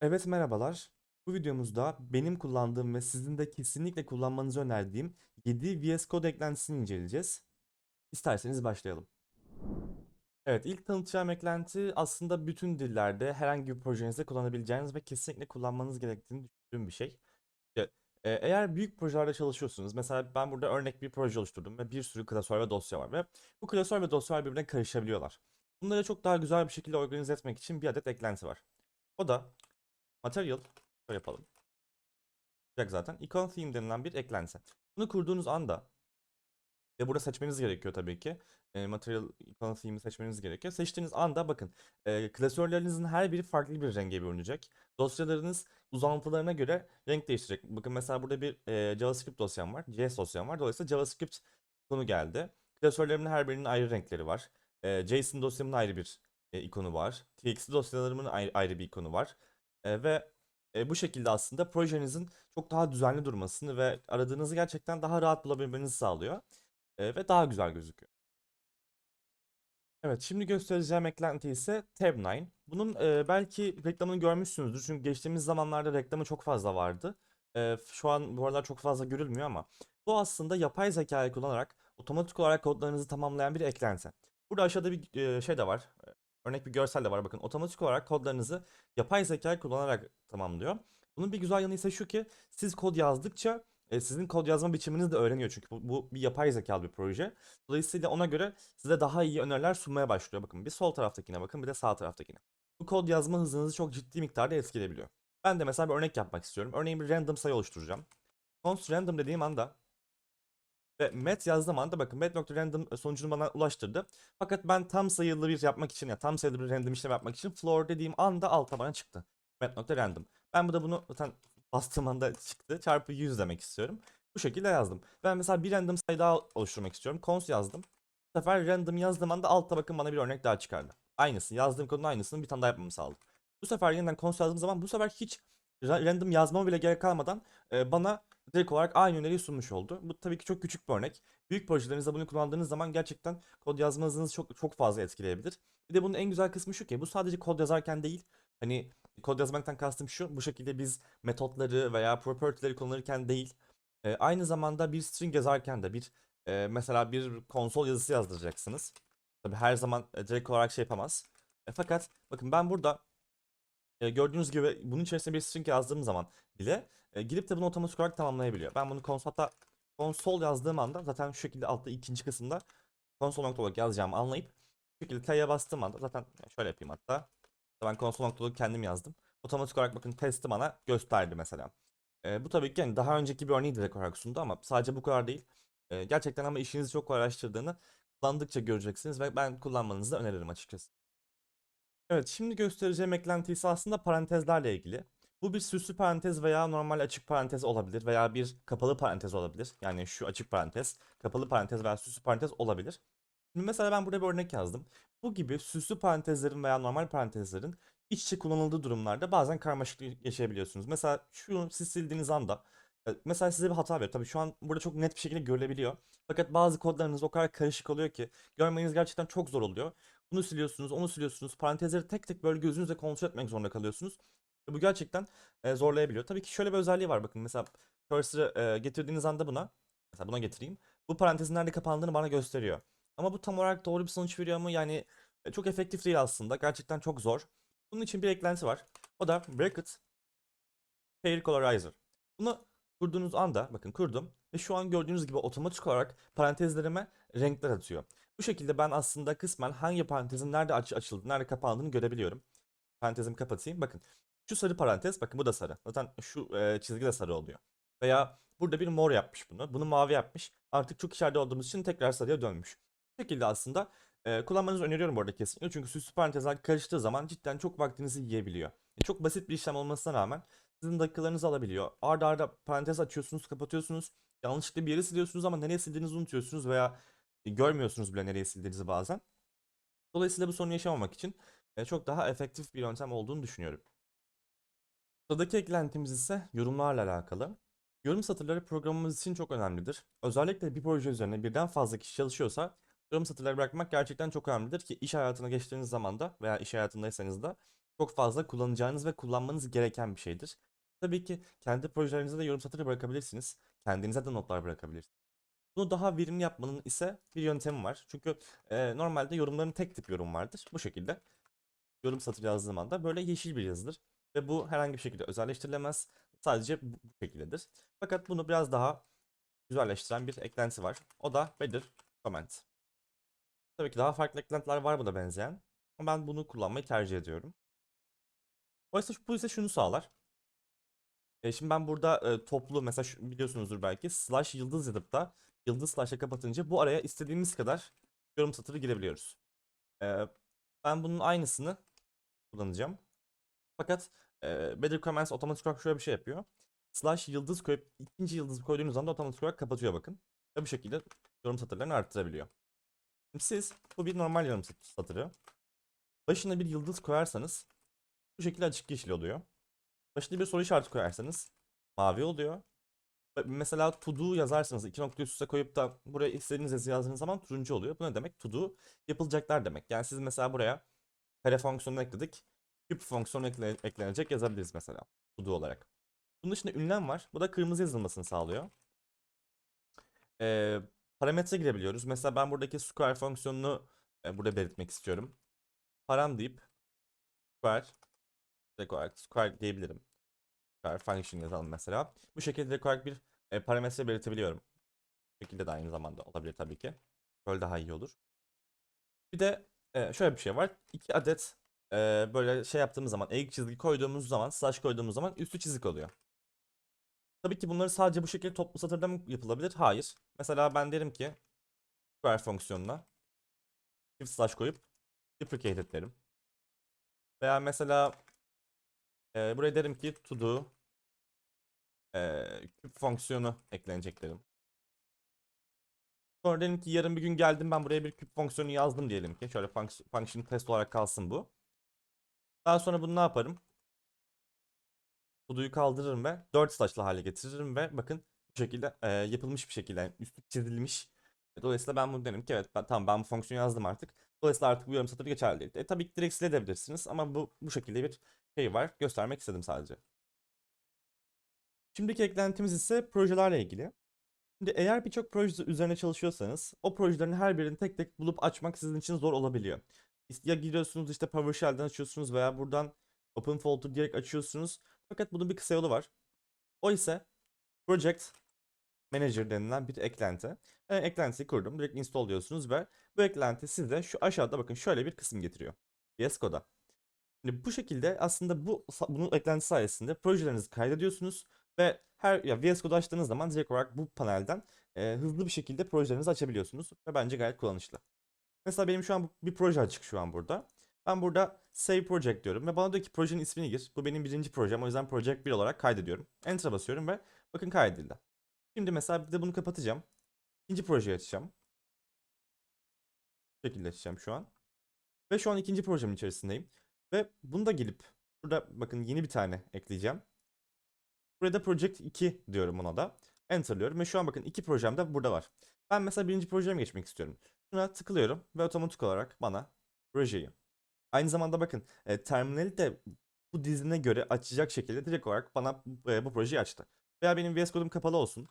Evet merhabalar. Bu videomuzda benim kullandığım ve sizin de kesinlikle kullanmanızı önerdiğim 7 VS Code eklentisini inceleyeceğiz. İsterseniz başlayalım. Evet, ilk tanıtacağım eklenti aslında bütün dillerde herhangi bir projenizde kullanabileceğiniz ve kesinlikle kullanmanız gerektiğini düşündüğüm bir şey. E, eğer büyük projelerde çalışıyorsunuz, mesela ben burada örnek bir proje oluşturdum ve bir sürü klasör ve dosya var ve bu klasör ve dosyalar birbirine karışabiliyorlar. Bunları çok daha güzel bir şekilde organize etmek için bir adet eklenti var. O da Material, şöyle yapalım. Olacak zaten. Icon Theme denilen bir eklenti. Bunu kurduğunuz anda ve burada seçmeniz gerekiyor tabii ki. E, material Icon Theme'i seçmeniz gerekiyor. Seçtiğiniz anda bakın e, klasörlerinizin her biri farklı bir renge bürünecek. Dosyalarınız uzantılarına göre renk değiştirecek. Bakın mesela burada bir e, JavaScript dosyam var. JS dosyam var. Dolayısıyla JavaScript konu geldi. Klasörlerimin her birinin ayrı renkleri var. E, JSON dosyamın ayrı bir e, ikonu var. TXT dosyalarımın ayrı, ayrı bir ikonu var. E, ve e, bu şekilde aslında projenizin çok daha düzenli durmasını ve aradığınızı gerçekten daha rahat bulabilmenizi sağlıyor. E, ve daha güzel gözüküyor. Evet, şimdi göstereceğim eklenti ise Tab9. Bunun e, belki reklamını görmüşsünüzdür. Çünkü geçtiğimiz zamanlarda reklamı çok fazla vardı. E, şu an bu aralar çok fazla görülmüyor ama bu aslında yapay zekayı kullanarak otomatik olarak kodlarınızı tamamlayan bir eklenti. Burada aşağıda bir e, şey de var. Örnek bir görsel de var. Bakın otomatik olarak kodlarınızı yapay zekayı kullanarak tamamlıyor. Bunun bir güzel yanı ise şu ki siz kod yazdıkça e, sizin kod yazma biçiminizi de öğreniyor çünkü bu, bu bir yapay zekalı bir proje. Dolayısıyla ona göre size daha iyi öneriler sunmaya başlıyor. Bakın bir sol taraftakine bakın bir de sağ taraftakine. Bu kod yazma hızınızı çok ciddi miktarda etkileyebiliyor. Ben de mesela bir örnek yapmak istiyorum. Örneğin bir random sayı oluşturacağım. Const random dediğim anda ve met yazdığım anda bakın met.random sonucunu bana ulaştırdı. Fakat ben tam sayılı bir yapmak için ya tam sayılı bir random işlem yapmak için floor dediğim anda alta bana çıktı. met.random. Ben burada bunu zaten bastığım anda çıktı. Çarpı 100 demek istiyorum. Bu şekilde yazdım. Ben mesela bir random sayı daha oluşturmak istiyorum. Cons yazdım. Bu sefer random yazdığım anda altta bakın bana bir örnek daha çıkardı. Aynısı. Yazdığım kodun aynısını bir tane daha yapmamı sağladı. Bu sefer yeniden cons yazdığım zaman bu sefer hiç random yazmama bile gerek kalmadan e, bana direkt olarak aynı öneriyi sunmuş oldu. Bu tabii ki çok küçük bir örnek. Büyük projelerinizde bunu kullandığınız zaman gerçekten kod yazma hızınızı çok çok fazla etkileyebilir. Bir de bunun en güzel kısmı şu ki bu sadece kod yazarken değil. Hani kod yazmaktan kastım şu. Bu şekilde biz metotları veya property'leri kullanırken değil. e, aynı zamanda bir string yazarken de bir e, mesela bir konsol yazısı yazdıracaksınız. Tabii her zaman direkt olarak şey yapamaz. E, fakat bakın ben burada gördüğünüz gibi bunun içerisine bir string yazdığım zaman bile e, girip de bunu otomatik olarak tamamlayabiliyor. Ben bunu konsol hatta konsol yazdığım anda zaten şu şekilde altta ikinci kısımda konsol nokta olarak yazacağımı anlayıp şu şekilde T'ye bastığım anda zaten şöyle yapayım hatta. Ben konsol nokta kendim yazdım. Otomatik olarak bakın testi bana gösterdi mesela. E, bu tabii ki yani daha önceki bir örneği direkt olarak sundu ama sadece bu kadar değil. E, gerçekten ama işinizi çok kolaylaştırdığını kullandıkça göreceksiniz ve ben kullanmanızı da öneririm açıkçası. Evet, şimdi göstereceğim eklenti ise aslında parantezlerle ilgili. Bu bir süslü parantez veya normal açık parantez olabilir veya bir kapalı parantez olabilir. Yani şu açık parantez, kapalı parantez veya süslü parantez olabilir. Şimdi mesela ben burada bir örnek yazdım. Bu gibi süslü parantezlerin veya normal parantezlerin iç içe kullanıldığı durumlarda bazen karmaşıklık yaşayabiliyorsunuz. Mesela şunu siz sildiğiniz anda e, mesela size bir hata veriyor. Tabii şu an burada çok net bir şekilde görülebiliyor. Fakat bazı kodlarınız o kadar karışık oluyor ki görmeniz gerçekten çok zor oluyor. Bunu siliyorsunuz, onu siliyorsunuz. Parantezleri tek tek böyle gözünüzle kontrol etmek zorunda kalıyorsunuz. Ve bu gerçekten e, zorlayabiliyor. Tabii ki şöyle bir özelliği var bakın. Mesela cursor'ı e, getirdiğiniz anda buna, mesela buna getireyim. Bu parantezin nerede kapandığını bana gösteriyor. Ama bu tam olarak doğru bir sonuç veriyor mu? Yani e, çok efektif değil aslında. Gerçekten çok zor. Bunun için bir eklenti var. O da bracket pair colorizer. Bunu kurduğunuz anda bakın kurdum ve şu an gördüğünüz gibi otomatik olarak parantezlerime renkler atıyor. Bu şekilde ben aslında kısmen hangi parantezin nerede aç açıldığını, nerede kapandığını görebiliyorum. Parantezimi kapatayım. Bakın şu sarı parantez, bakın bu da sarı. Zaten şu e, çizgi de sarı oluyor. Veya burada bir mor yapmış bunu. Bunu mavi yapmış. Artık çok içeride olduğumuz için tekrar sarıya dönmüş. Bu şekilde aslında e, kullanmanızı öneriyorum bu arada kesinlikle. Çünkü süslü parantezler karıştığı zaman cidden çok vaktinizi yiyebiliyor. E, çok basit bir işlem olmasına rağmen sizin dakikalarınızı alabiliyor. Arda arda parantez açıyorsunuz, kapatıyorsunuz. Yanlışlıkla bir yeri siliyorsunuz ama nereye sildiğinizi unutuyorsunuz veya görmüyorsunuz bile nereye sildiğinizi bazen. Dolayısıyla bu sorunu yaşamamak için e, çok daha efektif bir yöntem olduğunu düşünüyorum. Sıradaki eklentimiz ise yorumlarla alakalı. Yorum satırları programımız için çok önemlidir. Özellikle bir proje üzerine birden fazla kişi çalışıyorsa yorum satırları bırakmak gerçekten çok önemlidir ki iş hayatına geçtiğiniz zaman da veya iş hayatındaysanız da çok fazla kullanacağınız ve kullanmanız gereken bir şeydir. Tabii ki kendi projelerinize de yorum satırı bırakabilirsiniz. Kendinize de notlar bırakabilirsiniz. Bunu daha verimli yapmanın ise bir yöntemi var. Çünkü e, normalde yorumların tek tip yorum vardır. Bu şekilde yorum satırı yazdığım anda böyle yeşil bir yazıdır. Ve bu herhangi bir şekilde özelleştirilemez. Sadece bu, şekildedir. Fakat bunu biraz daha güzelleştiren bir eklenti var. O da Better Comment. Tabii ki daha farklı eklentiler var buna benzeyen. Ama ben bunu kullanmayı tercih ediyorum. Oysa bu ise şunu sağlar. E, şimdi ben burada e, toplu mesela biliyorsunuzdur belki slash yıldız yazıp da yıldız slash'la kapatınca bu araya istediğimiz kadar yorum satırı girebiliyoruz. E, ben bunun aynısını kullanacağım. Fakat e, Better Comments otomatik olarak şöyle bir şey yapıyor. Slash yıldız koyup ikinci yıldızı koyduğunuz anda otomatik olarak kapatıyor bakın. Ve bu şekilde yorum satırlarını arttırabiliyor. Siz bu bir normal yorum sat- satırı. Başına bir yıldız koyarsanız bu şekilde açık yeşil oluyor. Başına bir soru işareti koyarsanız mavi oluyor. Mesela to do yazarsanız iki nokta üst üste koyup da buraya istediğiniz yazı yazdığınız zaman turuncu oluyor. Bu ne demek? To do yapılacaklar demek. Yani siz mesela buraya kare fonksiyonunu ekledik. Küp fonksiyonu ekle- eklenecek yazabiliriz mesela. To do olarak. Bunun dışında ünlem var. Bu da kırmızı yazılmasını sağlıyor. Ee, parametre girebiliyoruz. Mesela ben buradaki square fonksiyonunu e, burada belirtmek istiyorum. Param deyip square direkt olarak square diyebilirim. Function yazalım mesela. Bu şekilde direkt bir e, parametre belirtebiliyorum. Bu şekilde de aynı zamanda olabilir tabii ki. Böyle daha iyi olur. Bir de e, şöyle bir şey var. İki adet e, böyle şey yaptığımız zaman eğik çizgi koyduğumuz zaman slash koyduğumuz zaman üstü çizik oluyor. Tabii ki bunları sadece bu şekilde toplu satırda mı yapılabilir? Hayır. Mesela ben derim ki square fonksiyonuna çift slash koyup duplicate derim. Veya mesela e, buraya derim ki to do e, küp fonksiyonu eklenecek derim. Sonra dedim ki yarın bir gün geldim ben buraya bir küp fonksiyonu yazdım diyelim ki. Şöyle function, test olarak kalsın bu. Daha sonra bunu ne yaparım? Todo'yu kaldırırım ve 4 slash'lı hale getiririm ve bakın bu şekilde e, yapılmış bir şekilde yani üstü çizilmiş. Dolayısıyla ben bunu derim ki evet ben, tamam ben bu fonksiyonu yazdım artık. Dolayısıyla artık bu yarım satır geçerli değil. E, tabii ki direkt silebilirsiniz ama bu bu şekilde bir şey var. Göstermek istedim sadece. Şimdiki eklentimiz ise projelerle ilgili. Şimdi eğer birçok proje üzerine çalışıyorsanız o projelerin her birini tek tek bulup açmak sizin için zor olabiliyor. Ya giriyorsunuz işte PowerShell'den açıyorsunuz veya buradan OpenFolder direkt açıyorsunuz. Fakat bunun bir kısa yolu var. O ise Project Manager denilen bir eklenti. Ben eklentiyi kurdum. Direkt install diyorsunuz ve bu eklenti size şu aşağıda bakın şöyle bir kısım getiriyor. VS Code'a. Şimdi bu şekilde aslında bu bunun eklenti sayesinde projelerinizi kaydediyorsunuz ve her ya VS Code açtığınız zaman direkt olarak bu panelden e, hızlı bir şekilde projelerinizi açabiliyorsunuz ve bence gayet kullanışlı. Mesela benim şu an bir proje açık şu an burada. Ben burada Save Project diyorum ve bana diyor ki projenin ismini gir. Bu benim birinci projem o yüzden Project 1 olarak kaydediyorum. Enter'a basıyorum ve bakın kaydedildi. Şimdi mesela bir de bunu kapatacağım. İkinci projeyi açacağım. Bu şekilde açacağım şu an. Ve şu an ikinci projemin içerisindeyim. Ve bunu da gelip burada bakın yeni bir tane ekleyeceğim. Buraya da Project 2 diyorum ona da. Enter'lıyorum ve şu an bakın iki projem de burada var. Ben mesela birinci projeme geçmek istiyorum. Şuna tıklıyorum ve otomatik olarak bana projeyi. Aynı zamanda bakın e, terminali de bu dizine göre açacak şekilde direkt olarak bana e, bu projeyi açtı. Veya benim VS Code'um kapalı olsun.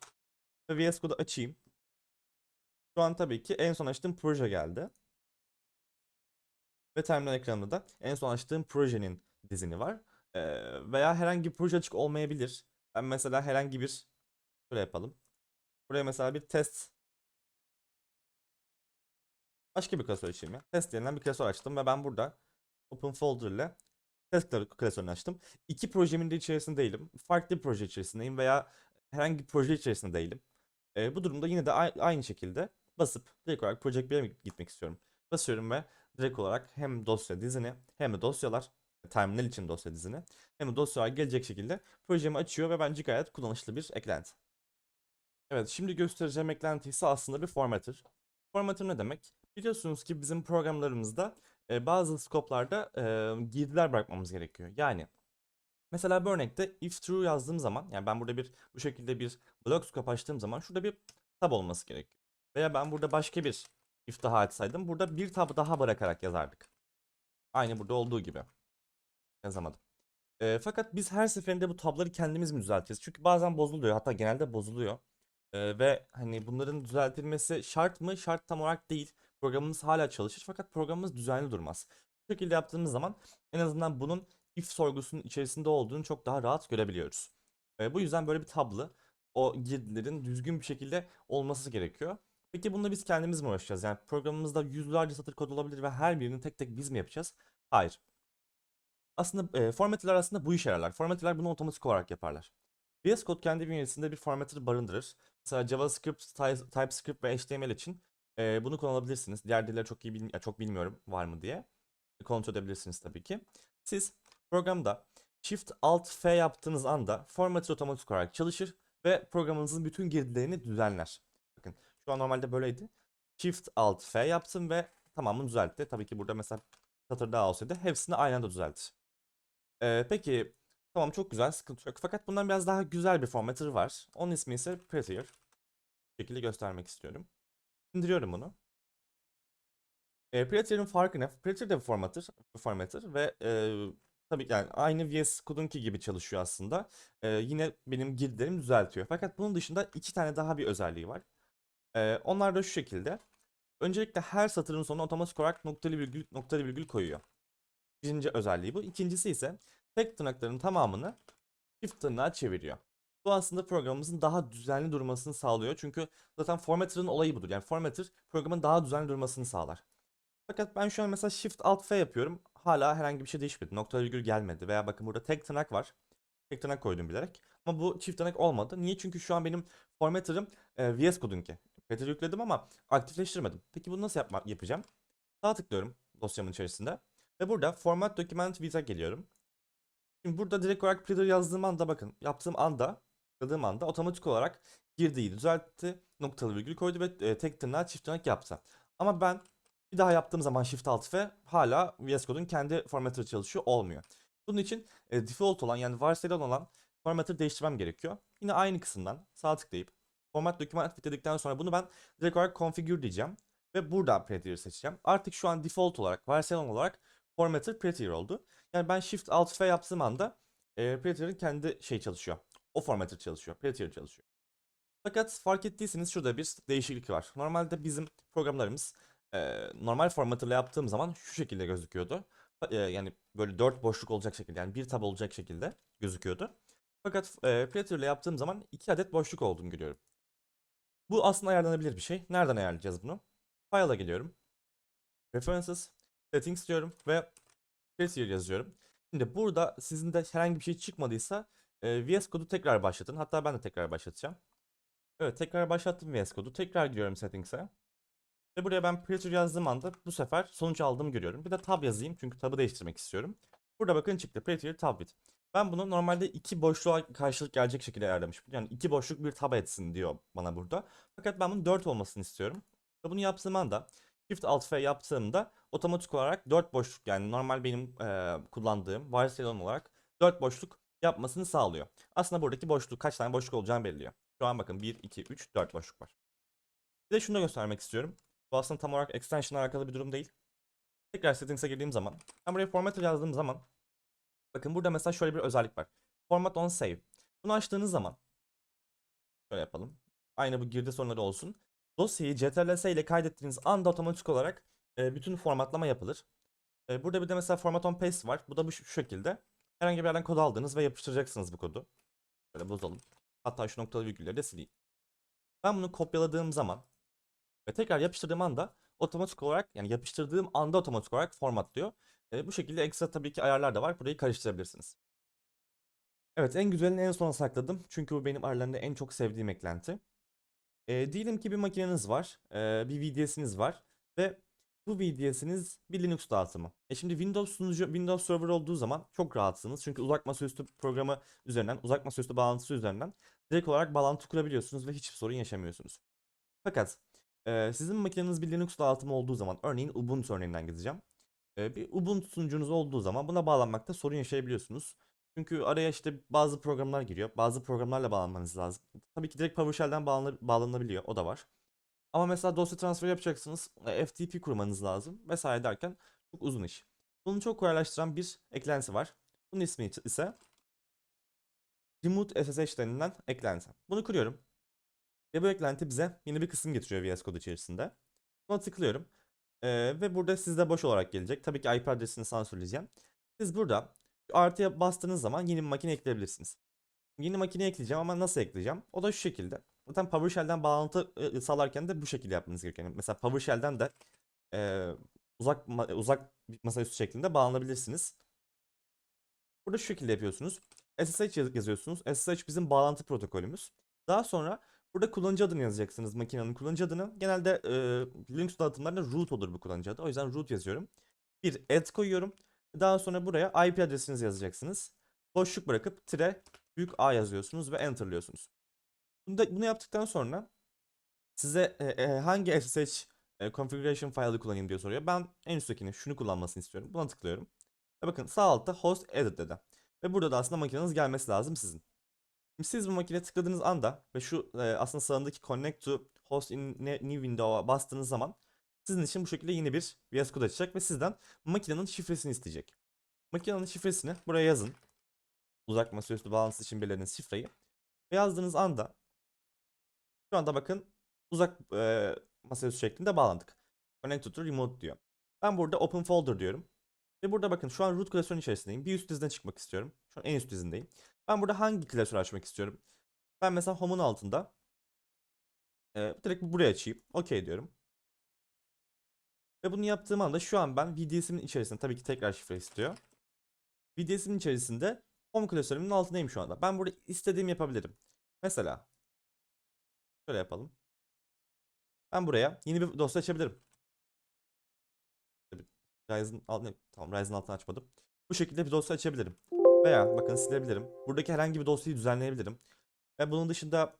Ve VS Code'u açayım. Şu an tabii ki en son açtığım proje geldi. Ve terminal ekranında da en son açtığım projenin dizini var. E, veya herhangi bir proje açık olmayabilir. Ben mesela herhangi bir şöyle yapalım. Buraya mesela bir test başka bir klasör açayım ya. Test denilen bir klasör açtım ve ben burada Open Folder ile test kla- klasörünü açtım. İki projemin de içerisinde değilim. Farklı bir proje içerisindeyim veya herhangi bir proje içerisinde değilim. E, bu durumda yine de aynı şekilde basıp direkt olarak Project 1'e gitmek istiyorum. Basıyorum ve direkt olarak hem dosya dizini hem de dosyalar terminal için dosya dizini hem de dosyalar gelecek şekilde projemi açıyor ve bence gayet kullanışlı bir eklenti. Evet, şimdi göstereceğim eklenti ise aslında bir formatter. Formatter ne demek? Biliyorsunuz ki bizim programlarımızda e, bazı skoplarda e, girdiler bırakmamız gerekiyor. Yani mesela bu örnekte if true yazdığım zaman yani ben burada bir bu şekilde bir block scope açtığım zaman şurada bir tab olması gerekiyor. Veya ben burada başka bir if daha açsaydım burada bir tab daha bırakarak yazardık. Aynı burada olduğu gibi. yazamadım. Ee, fakat biz her seferinde bu tabları kendimiz mi düzelteceğiz? Çünkü bazen bozuluyor. Hatta genelde bozuluyor. Ee, ve hani bunların düzeltilmesi şart mı? Şart tam olarak değil. Programımız hala çalışır fakat programımız düzenli durmaz. Bu şekilde yaptığımız zaman en azından bunun if sorgusunun içerisinde olduğunu çok daha rahat görebiliyoruz. Ee, bu yüzden böyle bir tablo o girdilerin düzgün bir şekilde olması gerekiyor. Peki bununla biz kendimiz mi uğraşacağız? Yani programımızda yüzlerce satır kod olabilir ve her birini tek tek biz mi yapacağız? Hayır. Aslında e, formatörler aslında bu işe yararlar. Formatörler bunu otomatik olarak yaparlar. VS Code kendi bünyesinde bir formatör barındırır. Mesela JavaScript, Ty- TypeScript ve HTML için e, bunu kullanabilirsiniz. Diğer dilleri çok iyi bil- ya çok bilmiyorum var mı diye. Kontrol edebilirsiniz tabii ki. Siz programda Shift Alt F yaptığınız anda formatör otomatik olarak çalışır ve programınızın bütün girdilerini düzenler. Bakın şu an normalde böyleydi. Shift Alt F yaptım ve tamamını düzeltti. Tabii ki burada mesela satır daha olsaydı hepsini aynı anda düzeltir. Ee, peki tamam çok güzel sıkıntı yok. Fakat bundan biraz daha güzel bir formatör var. Onun ismi ise Prettier. Bu şekilde göstermek istiyorum. İndiriyorum bunu. E, Prettier'in farkı ne? Prettier de bir formatör, formatör ve e, tabii yani aynı VS Code'unki gibi çalışıyor aslında. E, yine benim girdilerimi düzeltiyor. Fakat bunun dışında iki tane daha bir özelliği var. E, onlar da şu şekilde. Öncelikle her satırın sonuna otomatik olarak noktalı virgül, noktalı virgül koyuyor. Birinci özelliği bu. İkincisi ise tek tırnakların tamamını çift tırnağa çeviriyor. Bu aslında programımızın daha düzenli durmasını sağlıyor. Çünkü zaten formatörün olayı budur. Yani formatör programın daha düzenli durmasını sağlar. Fakat ben şu an mesela Shift Alt F yapıyorum. Hala herhangi bir şey değişmedi. Nokta virgül gelmedi. Veya bakın burada tek tırnak var. Tek tırnak koydum bilerek. Ama bu çift tırnak olmadı. Niye? Çünkü şu an benim formatörüm e, VS Code'unki. Peter yükledim ama aktifleştirmedim. Peki bunu nasıl yapma, yapacağım? Sağ tıklıyorum dosyamın içerisinde. Ve burada Format Document Visa geliyorum. Şimdi burada direkt olarak Predator yazdığım anda bakın yaptığım anda tıkladığım anda otomatik olarak girdiği düzeltti. Noktalı virgül koydu ve e, tek tırnağı çift tırnak yaptı. Ama ben bir daha yaptığım zaman Shift Alt F hala VS Code'un kendi formatörü çalışıyor olmuyor. Bunun için e, default olan yani varsayılan olan formatörü değiştirmem gerekiyor. Yine aynı kısımdan sağ tıklayıp format document fit dedikten sonra bunu ben direkt olarak configure diyeceğim. Ve buradan Prettier seçeceğim. Artık şu an default olarak varsayılan olarak formatör Prettier oldu. Yani ben Shift Alt F yaptığım anda e, Prettier'in kendi şey çalışıyor. O formatör çalışıyor. Prettier çalışıyor. Fakat fark ettiyseniz şurada bir değişiklik var. Normalde bizim programlarımız e, normal formatörle yaptığım zaman şu şekilde gözüküyordu. E, yani böyle dört boşluk olacak şekilde yani bir tab olacak şekilde gözüküyordu. Fakat e, Prettier ile yaptığım zaman iki adet boşluk olduğunu görüyorum. Bu aslında ayarlanabilir bir şey. Nereden ayarlayacağız bunu? File'a geliyorum. Preferences, Settings diyorum ve Prettier yazıyorum. Şimdi burada sizin de herhangi bir şey çıkmadıysa e, VS Code'u tekrar başlatın. Hatta ben de tekrar başlatacağım. Evet tekrar başlattım VS Code'u. Tekrar giriyorum Settings'e. Ve buraya ben Prettier yazdığım anda bu sefer sonuç aldığımı görüyorum. Bir de tab yazayım çünkü tabı değiştirmek istiyorum. Burada bakın çıktı Prettier tab bit. Ben bunu normalde iki boşluğa karşılık gelecek şekilde ayarlamışım. Yani iki boşluk bir tab etsin diyor bana burada. Fakat ben bunun 4 olmasını istiyorum. Ve bunu yaptığım anda Shift Alt F yaptığımda otomatik olarak 4 boşluk yani normal benim e, kullandığım varsayılan olarak 4 boşluk yapmasını sağlıyor. Aslında buradaki boşluk kaç tane boşluk olacağını belirliyor. Şu an bakın 1, 2, 3, 4 boşluk var. Bir de şunu da göstermek istiyorum. Bu aslında tam olarak extension alakalı bir durum değil. Tekrar settings'e girdiğim zaman ben buraya formatör yazdığım zaman bakın burada mesela şöyle bir özellik var. Format on save. Bunu açtığınız zaman şöyle yapalım. Aynı bu girdi sorunları olsun. Dosyayı CTRL-S ile kaydettiğiniz anda otomatik olarak e, bütün formatlama yapılır. E, burada bir de mesela format on paste var. Bu da bu şu şekilde. Herhangi bir yerden kod aldınız ve yapıştıracaksınız bu kodu. Böyle bozalım. Hatta şu noktalı virgülleri de sileyim. Ben bunu kopyaladığım zaman ve tekrar yapıştırdığım anda otomatik olarak yani yapıştırdığım anda otomatik olarak formatlıyor. E, bu şekilde ekstra tabii ki ayarlar da var. Burayı karıştırabilirsiniz. Evet en güzelini en sona sakladım. Çünkü bu benim aralarında en çok sevdiğim eklenti. E, diyelim ki bir makineniz var. e, bir VDS'iniz var. Ve bu VDS'iniz bir Linux dağıtımı. E şimdi Windows sunucu, Windows Server olduğu zaman çok rahatsınız. Çünkü uzak masaüstü programı üzerinden, uzak masaüstü bağlantısı üzerinden direkt olarak bağlantı kurabiliyorsunuz ve hiçbir sorun yaşamıyorsunuz. Fakat e, sizin makineniz bir Linux dağıtımı olduğu zaman, örneğin Ubuntu örneğinden gideceğim. Bir Ubuntu sunucunuz olduğu zaman buna bağlanmakta sorun yaşayabiliyorsunuz. Çünkü araya işte bazı programlar giriyor. Bazı programlarla bağlanmanız lazım. Tabii ki direkt PowerShell'den bağlanabiliyor. O da var. Ama mesela dosya transferi yapacaksınız. FTP kurmanız lazım vesaire derken çok uzun iş. Bunu çok kolaylaştıran bir eklenti var. Bunun ismi ise Remote SSH denilen eklenti. Bunu kuruyorum. Ve bu eklenti bize yeni bir kısım getiriyor VS Code içerisinde. Buna tıklıyorum. Ee, ve burada sizde boş olarak gelecek. Tabii ki IP adresini sansürleyeceğim. Siz burada artıya bastığınız zaman yeni bir makine ekleyebilirsiniz. Yeni makine ekleyeceğim ama nasıl ekleyeceğim? O da şu şekilde. Zaten PowerShell'den bağlantı e, sağlarken de bu şekilde yapmanız gerekiyor. Yani Mesela PowerShell'den de e, uzak uzak masaüstü şeklinde bağlanabilirsiniz. Burada şu şekilde yapıyorsunuz. SSH yaz- yazıyorsunuz. SSH bizim bağlantı protokolümüz. Daha sonra burada kullanıcı adını yazacaksınız makinenin kullanıcı adını. Genelde e, Linux dağıtımlarında root olur bu kullanıcı adı. O yüzden root yazıyorum. Bir add koyuyorum. Daha sonra buraya IP adresinizi yazacaksınız. Boşluk bırakıp tire büyük A yazıyorsunuz ve enterlıyorsunuz. Bunu, da, bunu yaptıktan sonra size e, e, hangi SSH e, configuration file'ı kullanayım diye soruyor. Ben en üsttekini şunu kullanmasını istiyorum. Buna tıklıyorum. Ve bakın sağ altta host edit dedi. Ve burada da aslında makineniz gelmesi lazım sizin. Şimdi siz bu makineye tıkladığınız anda ve şu e, aslında sağındaki connect to host in ne- new window'a bastığınız zaman sizin için bu şekilde yeni bir VS Code açacak ve sizden makinenin şifresini isteyecek. Makinenin şifresini buraya yazın. Uzak masaüstü bağlantısı için belirlediğiniz şifreyi. Ve yazdığınız anda şu anda bakın uzak e, masaüstü şeklinde bağlandık. Connect to remote diyor. Ben burada open folder diyorum. Ve burada bakın şu an root klasörün içerisindeyim. Bir üst diziden çıkmak istiyorum. Şu an en üst dizindeyim. Ben burada hangi klasörü açmak istiyorum? Ben mesela home'un altında e, direkt buraya açayım. OK diyorum. Ve bunu yaptığım anda şu an ben VDS'imin içerisinde tabii ki tekrar şifre istiyor. VDS'imin içerisinde home klasörümün altındayım şu anda. Ben burada istediğimi yapabilirim. Mesela şöyle yapalım. Ben buraya yeni bir dosya açabilirim. Ryzen altına, tamam Ryzen altını açmadım. Bu şekilde bir dosya açabilirim. Veya bakın silebilirim. Buradaki herhangi bir dosyayı düzenleyebilirim. Ve bunun dışında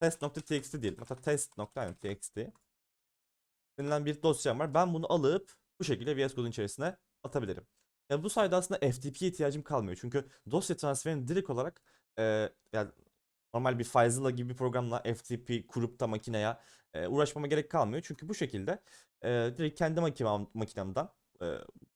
test.txt değil. Hatta test.txt denilen bir dosyam var. Ben bunu alıp bu şekilde VS Code'un içerisine atabilirim. Yani bu sayede aslında FTP'ye ihtiyacım kalmıyor. Çünkü dosya transferini direkt olarak e, yani normal bir FileZilla gibi bir programla FTP kurup da makineye e, uğraşmama gerek kalmıyor. Çünkü bu şekilde e, direkt kendi makinem, makinemden e,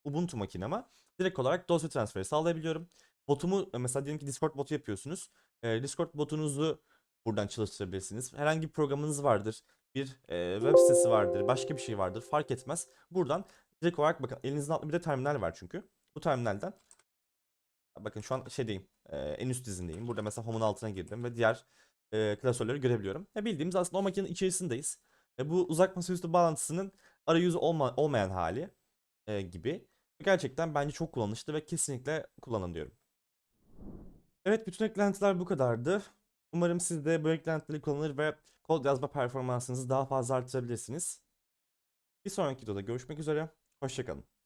Ubuntu makineme direkt olarak dosya transferi sağlayabiliyorum. Botumu e, mesela diyelim ki Discord botu yapıyorsunuz. E, Discord botunuzu buradan çalıştırabilirsiniz. Herhangi bir programınız vardır. Bir e, web sitesi vardır. Başka bir şey vardır. Fark etmez. Buradan direkt olarak bakın elinizin altında bir de terminal var çünkü. Bu terminalden bakın şu an şeydeyim. e, en üst dizindeyim. Burada mesela home'un altına girdim ve diğer e, klasörleri görebiliyorum. Ya bildiğimiz aslında o makinenin içerisindeyiz. E, bu uzak masaüstü bağlantısının arayüzü olma, olmayan hali e, gibi. Gerçekten bence çok kullanışlı ve kesinlikle kullanın diyorum. Evet bütün eklentiler bu kadardı. Umarım siz de bu eklentileri kullanır ve kod yazma performansınızı daha fazla artırabilirsiniz. Bir sonraki videoda görüşmek üzere. Hoşçakalın.